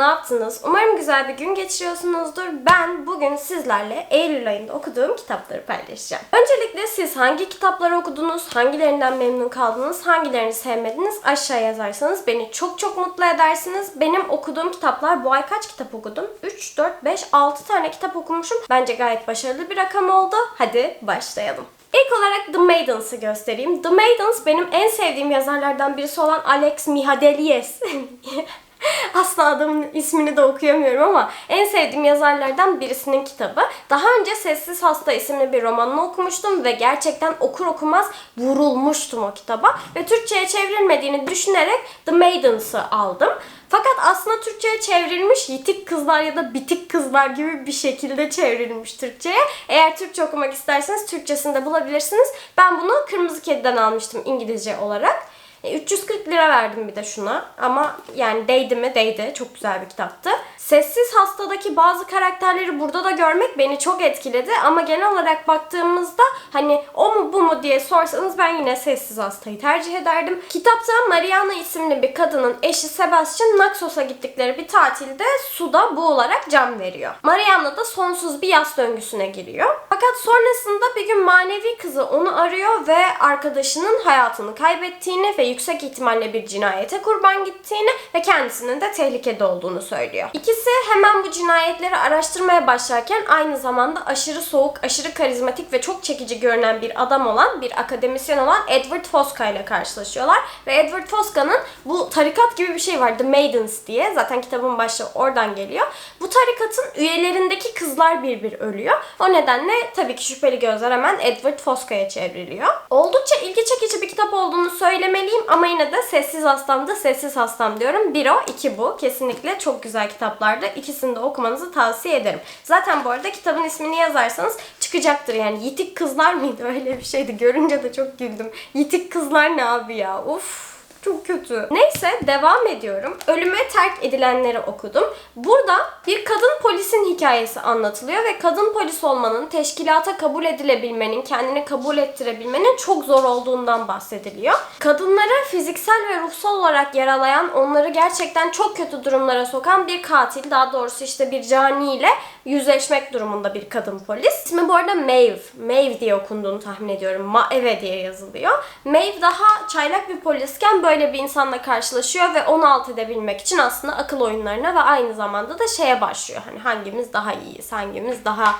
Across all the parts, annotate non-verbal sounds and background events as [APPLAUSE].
ne yaptınız? Umarım güzel bir gün geçiriyorsunuzdur. Ben bugün sizlerle Eylül ayında okuduğum kitapları paylaşacağım. Öncelikle siz hangi kitapları okudunuz, hangilerinden memnun kaldınız, hangilerini sevmediniz aşağı yazarsanız beni çok çok mutlu edersiniz. Benim okuduğum kitaplar bu ay kaç kitap okudum? 3, 4, 5, 6 tane kitap okumuşum. Bence gayet başarılı bir rakam oldu. Hadi başlayalım. İlk olarak The Maidens'ı göstereyim. The Maidens benim en sevdiğim yazarlardan birisi olan Alex Mihadelis. [LAUGHS] [LAUGHS] Asla adamın ismini de okuyamıyorum ama en sevdiğim yazarlardan birisinin kitabı. Daha önce Sessiz Hasta isimli bir romanını okumuştum ve gerçekten okur okumaz vurulmuştum o kitaba. Ve Türkçe'ye çevrilmediğini düşünerek The Maidens'ı aldım. Fakat aslında Türkçe'ye çevrilmiş yitik kızlar ya da bitik kızlar gibi bir şekilde çevrilmiş Türkçe'ye. Eğer Türkçe okumak isterseniz Türkçesini de bulabilirsiniz. Ben bunu Kırmızı Kedi'den almıştım İngilizce olarak. E, 340 lira verdim bir de şuna. Ama yani değdi mi değdi. Çok güzel bir kitaptı. Sessiz Hasta'daki bazı karakterleri burada da görmek beni çok etkiledi. Ama genel olarak baktığımızda hani o mu bu mu diye sorsanız ben yine Sessiz Hasta'yı tercih ederdim. Kitapta Mariana isimli bir kadının eşi Sebastian Naxos'a gittikleri bir tatilde suda boğularak can veriyor. Mariana da sonsuz bir yas döngüsüne giriyor. Fakat sonrasında bir gün manevi kızı onu arıyor ve arkadaşının hayatını kaybettiğini ve yüksek ihtimalle bir cinayete kurban gittiğini ve kendisinin de tehlikede olduğunu söylüyor. İkisi hemen bu cinayetleri araştırmaya başlarken aynı zamanda aşırı soğuk, aşırı karizmatik ve çok çekici görünen bir adam olan, bir akademisyen olan Edward Fosca ile karşılaşıyorlar. Ve Edward Fosca'nın bu tarikat gibi bir şey var The Maidens diye. Zaten kitabın başı oradan geliyor. Bu tarikatın üyelerindeki kızlar bir bir ölüyor. O nedenle tabii ki şüpheli gözler hemen Edward Fosca'ya çevriliyor. Oldukça ilgi çekici bir kitap olduğunu söylemeliyim ama yine de Sessiz Hastam da Sessiz Hastam diyorum. Bir o, iki bu. Kesinlikle çok güzel kitaplardı. İkisini de okumanızı tavsiye ederim. Zaten bu arada kitabın ismini yazarsanız çıkacaktır yani. Yitik kızlar mıydı? [LAUGHS] Öyle bir şeydi. Görünce de çok güldüm. Yitik kızlar ne abi ya? Uf. Çok kötü. Neyse devam ediyorum. Ölüme terk edilenleri okudum. Burada bir kadın polisin hikayesi anlatılıyor ve kadın polis olmanın, teşkilata kabul edilebilmenin, kendini kabul ettirebilmenin çok zor olduğundan bahsediliyor. Kadınları fiziksel ve ruhsal olarak yaralayan, onları gerçekten çok kötü durumlara sokan bir katil, daha doğrusu işte bir cani ile yüzleşmek durumunda bir kadın polis. İsmi bu arada Maeve. Maeve diye okunduğunu tahmin ediyorum. Maeve diye yazılıyor. Maeve daha çaylak bir polisken böyle bir insanla karşılaşıyor ve onu alt edebilmek için aslında akıl oyunlarına ve aynı zamanda da şeye başlıyor. Hani hangimiz daha iyiyiz, hangimiz daha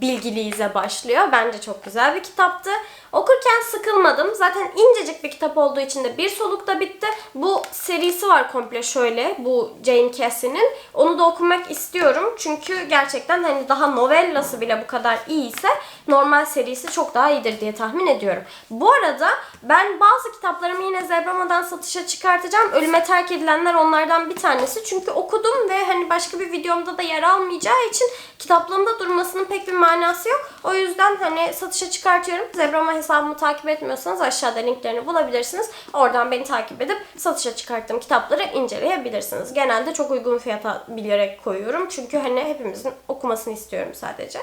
bilgiliyiz'e başlıyor. Bence çok güzel bir kitaptı. Okurken sıkılmadım. Zaten incecik bir kitap olduğu için de bir solukta bitti. Bu serisi var komple şöyle. Bu Jane Cassie'nin. Onu da okumak istiyorum. Çünkü gerçekten hani daha novellası bile bu kadar iyiyse normal serisi çok daha iyidir diye tahmin ediyorum. Bu arada ben bazı kitaplarımı yine Zebrama'dan satışa çıkartacağım. Ölüme terk edilenler onlardan bir tanesi. Çünkü okudum ve hani başka bir videomda da yer almayacağı için kitaplığımda durmasının pek bir manası yok. O yüzden hani satışa çıkartıyorum. Zebrama hesabımı takip etmiyorsanız aşağıda linklerini bulabilirsiniz. Oradan beni takip edip satışa çıkarttığım kitapları inceleyebilirsiniz. Genelde çok uygun fiyata bilerek koyuyorum. Çünkü hani hepimizin okumasını istiyorum sadece.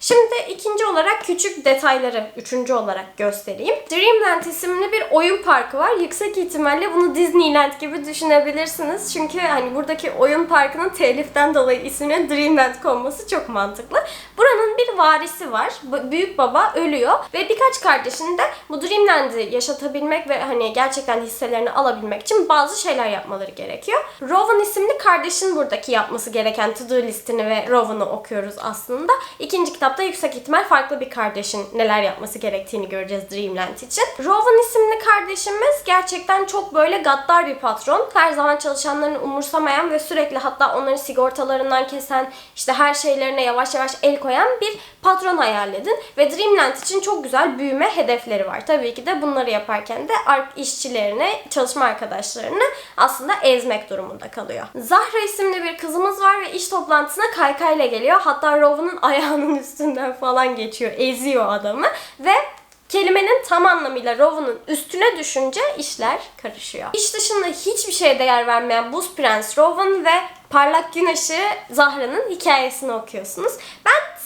Şimdi ikinci olarak küçük detayları üçüncü olarak göstereyim. Dreamland isimli bir oyun parkı var. Yüksek ihtimalle bunu Disneyland gibi düşünebilirsiniz. Çünkü hani buradaki oyun parkının teliften dolayı ismine Dreamland konması çok mantıklı. Buranın bir varisi var. B- Büyük baba ölüyor ve birkaç kardeşini de bu Dreamland'i yaşatabilmek ve hani gerçekten hisselerini alabilmek için bazı şeyler yapmaları gerekiyor. Rowan isimli kardeşin buradaki yapması gereken to-do listini ve Rowan'ı okuyoruz aslında. İkinci kitapta yüksek ihtimal farklı bir kardeşin neler yapması gerektiğini göreceğiz Dreamland için. Rowan isimli kardeşimiz gerçekten çok böyle gaddar bir patron. Her zaman çalışanlarını umursamayan ve sürekli hatta onların sigortalarından kesen, işte her şeylerine yavaş yavaş el koyan bir patron hayal edin. Ve Dreamland için çok güzel büyüme hedefleri var. Tabii ki de bunları yaparken de işçilerini, çalışma arkadaşlarını aslında ezmek durumunda kalıyor. Zahra isimli bir kızımız var ve iş toplantısına kaykayla geliyor. Hatta Rowan'ın [LAUGHS] ayağının üstünden falan geçiyor, eziyor adamı ve Kelimenin tam anlamıyla Rowan'ın üstüne düşünce işler karışıyor. İş dışında hiçbir şeye değer vermeyen Buz Prens Rowan ve Parlak Gün Işığı Zahra'nın hikayesini okuyorsunuz. Ben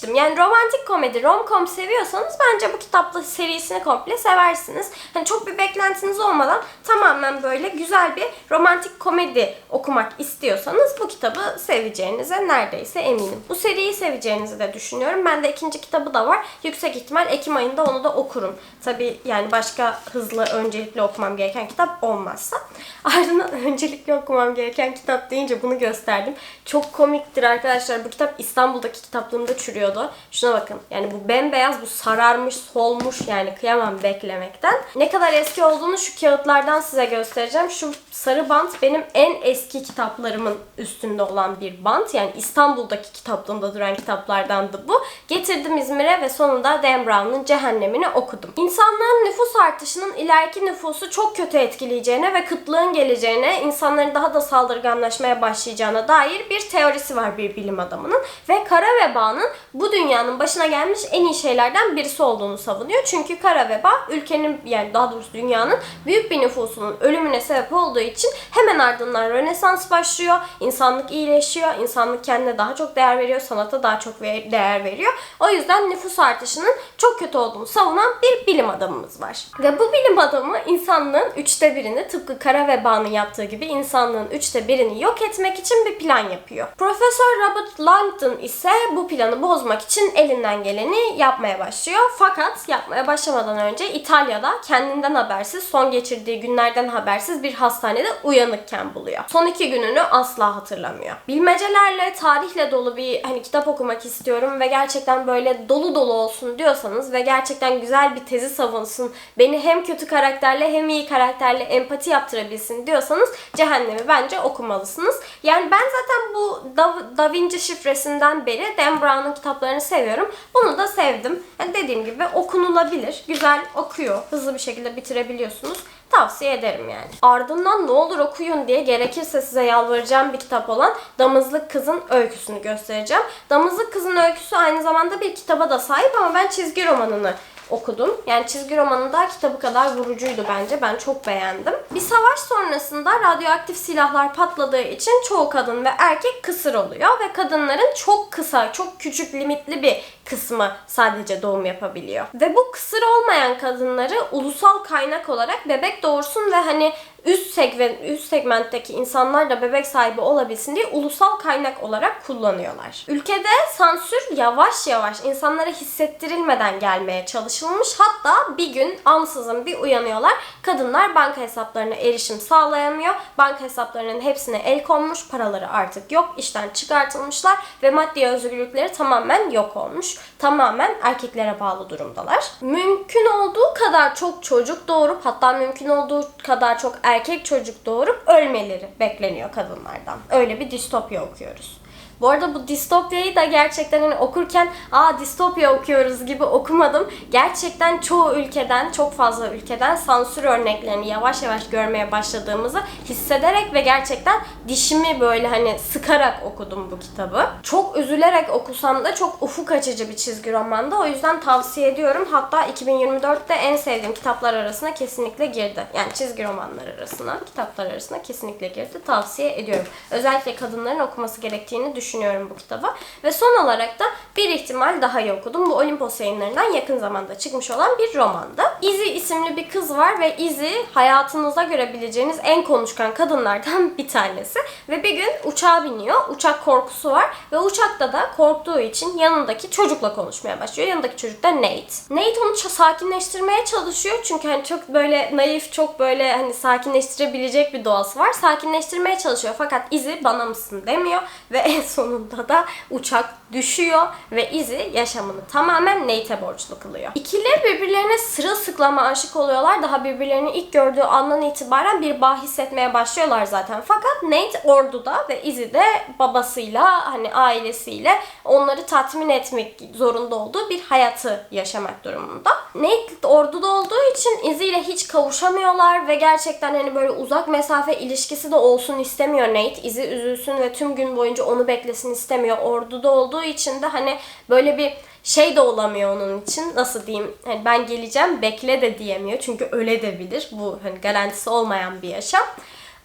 sevmiştim. Yani romantik komedi, rom-com seviyorsanız bence bu kitapla serisini komple seversiniz. Hani çok bir beklentiniz olmadan tamamen böyle güzel bir romantik komedi okumak istiyorsanız bu kitabı seveceğinize neredeyse eminim. Bu seriyi seveceğinizi de düşünüyorum. Ben de ikinci kitabı da var. Yüksek ihtimal Ekim ayında onu da okurum. Tabi yani başka hızlı öncelikli okumam gereken kitap olmazsa. [LAUGHS] Ardından öncelikli okumam gereken kitap deyince bunu gösterdim. Çok komiktir arkadaşlar. Bu kitap İstanbul'daki kitaplığımda çürüyordu. Şuna bakın. Yani bu bembeyaz, bu sararmış, solmuş yani kıyamam beklemekten. Ne kadar eski olduğunu şu kağıtlardan size göstereceğim. Şu sarı bant benim en eski kitaplarımın üstünde olan bir bant. Yani İstanbul'daki kitaplığımda duran kitaplardandı bu. Getirdim İzmir'e ve sonunda Dan Brown'un Cehennemini okudum. İnsanlığın nüfus artışının ileriki nüfusu çok kötü etkileyeceğine ve kıtlığın geleceğine, insanların daha da saldırganlaşmaya başlayacağına dair bir teorisi var bir bilim adamının. Ve kara vebanın dünyanın başına gelmiş en iyi şeylerden birisi olduğunu savunuyor. Çünkü kara veba ülkenin yani daha doğrusu dünyanın büyük bir nüfusunun ölümüne sebep olduğu için hemen ardından Rönesans başlıyor. İnsanlık iyileşiyor. insanlık kendine daha çok değer veriyor. Sanata daha çok değer veriyor. O yüzden nüfus artışının çok kötü olduğunu savunan bir bilim adamımız var. Ve bu bilim adamı insanlığın üçte birini tıpkı kara vebanın yaptığı gibi insanlığın üçte birini yok etmek için bir plan yapıyor. Profesör Robert Langdon ise bu planı bozmak için elinden geleni yapmaya başlıyor. Fakat yapmaya başlamadan önce İtalya'da kendinden habersiz, son geçirdiği günlerden habersiz bir hastanede uyanıkken buluyor. Son iki gününü asla hatırlamıyor. Bilmecelerle, tarihle dolu bir hani kitap okumak istiyorum ve gerçekten böyle dolu dolu olsun diyorsanız ve gerçekten güzel bir tezi savunsun, beni hem kötü karakterle hem iyi karakterle empati yaptırabilsin diyorsanız Cehennemi bence okumalısınız. Yani ben zaten bu Da, da Vinci şifresinden beri Dan Brown'un kitaplarını seviyorum. Bunu da sevdim. Yani dediğim gibi okunulabilir. Güzel okuyor. Hızlı bir şekilde bitirebiliyorsunuz. Tavsiye ederim yani. Ardından ne olur okuyun diye gerekirse size yalvaracağım bir kitap olan Damızlık Kız'ın öyküsünü göstereceğim. Damızlık Kız'ın öyküsü aynı zamanda bir kitaba da sahip ama ben çizgi romanını okudum. Yani çizgi romanında kitabı kadar vurucuydu bence. Ben çok beğendim. Bir savaş sonrasında radyoaktif silahlar patladığı için çoğu kadın ve erkek kısır oluyor ve kadınların çok kısa, çok küçük limitli bir kısmı sadece doğum yapabiliyor. Ve bu kısır olmayan kadınları ulusal kaynak olarak bebek doğursun ve hani üst segment üst segmentteki insanlar da bebek sahibi olabilsin diye ulusal kaynak olarak kullanıyorlar. Ülkede sansür yavaş yavaş insanlara hissettirilmeden gelmeye çalışılmış. Hatta bir gün ansızın bir uyanıyorlar. Kadınlar banka hesaplarına erişim sağlayamıyor. Banka hesaplarının hepsine el konmuş. Paraları artık yok. işten çıkartılmışlar ve maddi özgürlükleri tamamen yok olmuş. Tamamen erkeklere bağlı durumdalar. Mümkün olduğu kadar çok çocuk doğurup hatta mümkün olduğu kadar çok erkek çocuk doğurup ölmeleri bekleniyor kadınlardan. Öyle bir distopya okuyoruz. Bu arada bu distopyayı da gerçekten hani okurken aa distopya okuyoruz gibi okumadım. Gerçekten çoğu ülkeden, çok fazla ülkeden sansür örneklerini yavaş yavaş görmeye başladığımızı hissederek ve gerçekten dişimi böyle hani sıkarak okudum bu kitabı. Çok üzülerek okusam da çok ufuk açıcı bir çizgi romanda. O yüzden tavsiye ediyorum. Hatta 2024'te en sevdiğim kitaplar arasına kesinlikle girdi. Yani çizgi romanlar arasına, kitaplar arasına kesinlikle girdi. Tavsiye ediyorum. Özellikle kadınların okuması gerektiğini düşünüyorum bu kitabı. Ve son olarak da bir ihtimal daha iyi okudum. Bu Olimpos yayınlarından yakın zamanda çıkmış olan bir romandı. Izzy isimli bir kız var ve Izzy hayatınızda görebileceğiniz en konuşkan kadınlardan bir tanesi. Ve bir gün uçağa biniyor. Uçak korkusu var ve uçakta da korktuğu için yanındaki çocukla konuşmaya başlıyor. Yanındaki çocuk da Nate. Nate onu sakinleştirmeye çalışıyor. Çünkü hani çok böyle naif, çok böyle hani sakinleştirebilecek bir doğası var. Sakinleştirmeye çalışıyor. Fakat Izzy bana mısın demiyor ve en sonunda da uçak düşüyor ve Izzy yaşamını tamamen Nate'e borçlu kılıyor. İkili birbirlerine sırılsıklama aşık oluyorlar. Daha birbirlerini ilk gördüğü andan itibaren bir bağ hissetmeye başlıyorlar zaten. Fakat Nate orduda ve Izzy de babasıyla hani ailesiyle onları tatmin etmek zorunda olduğu bir hayatı yaşamak durumunda. Nate orduda olduğu için Izzy ile hiç kavuşamıyorlar ve gerçekten hani böyle uzak mesafe ilişkisi de olsun istemiyor Nate. Izzy üzülsün ve tüm gün boyunca onu beklesin istemiyor. Orduda olduğu için de hani böyle bir şey de olamıyor onun için. Nasıl diyeyim? Hani ben geleceğim bekle de diyemiyor. Çünkü öyle de bilir. Bu hani garantisi olmayan bir yaşam.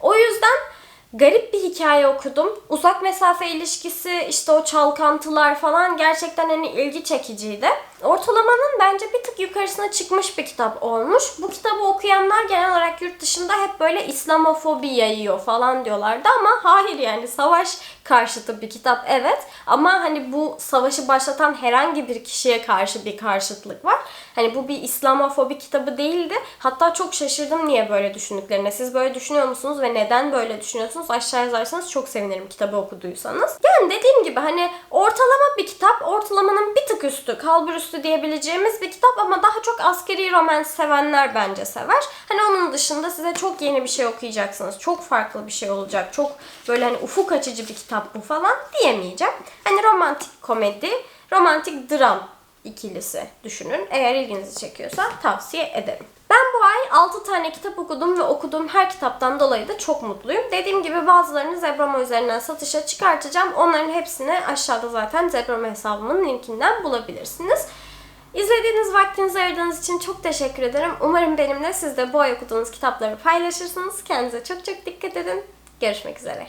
O yüzden garip bir hikaye okudum. Uzak mesafe ilişkisi, işte o çalkantılar falan gerçekten hani ilgi çekiciydi. Ortalamanın bence bir tık yukarısına çıkmış bir kitap olmuş. Bu kitabı okuyanlar genel olarak yurt dışında hep böyle İslamofobi yayıyor falan diyorlardı ama hayır yani savaş karşıtı bir kitap evet ama hani bu savaşı başlatan herhangi bir kişiye karşı bir karşıtlık var. Hani bu bir İslamofobi kitabı değildi. Hatta çok şaşırdım niye böyle düşündüklerine. Siz böyle düşünüyor musunuz ve neden böyle düşünüyorsunuz? Aşağı yazarsanız çok sevinirim kitabı okuduysanız. Yani dediğim gibi hani ortalama bir kitap, ortalamanın üstü, kalbur üstü diyebileceğimiz bir kitap ama daha çok askeri romans sevenler bence sever. Hani onun dışında size çok yeni bir şey okuyacaksınız. Çok farklı bir şey olacak. Çok böyle hani ufuk açıcı bir kitap bu falan diyemeyeceğim. Hani romantik komedi, romantik dram ikilisi düşünün. Eğer ilginizi çekiyorsa tavsiye ederim. Ben bu ay 6 tane kitap okudum ve okuduğum her kitaptan dolayı da çok mutluyum. Dediğim gibi bazılarını Zebroma üzerinden satışa çıkartacağım. Onların hepsini aşağıda zaten Zebroma hesabımın linkinden bulabilirsiniz. İzlediğiniz vaktinizi ayırdığınız için çok teşekkür ederim. Umarım benimle siz de bu ay okuduğunuz kitapları paylaşırsınız. Kendinize çok çok dikkat edin. Görüşmek üzere.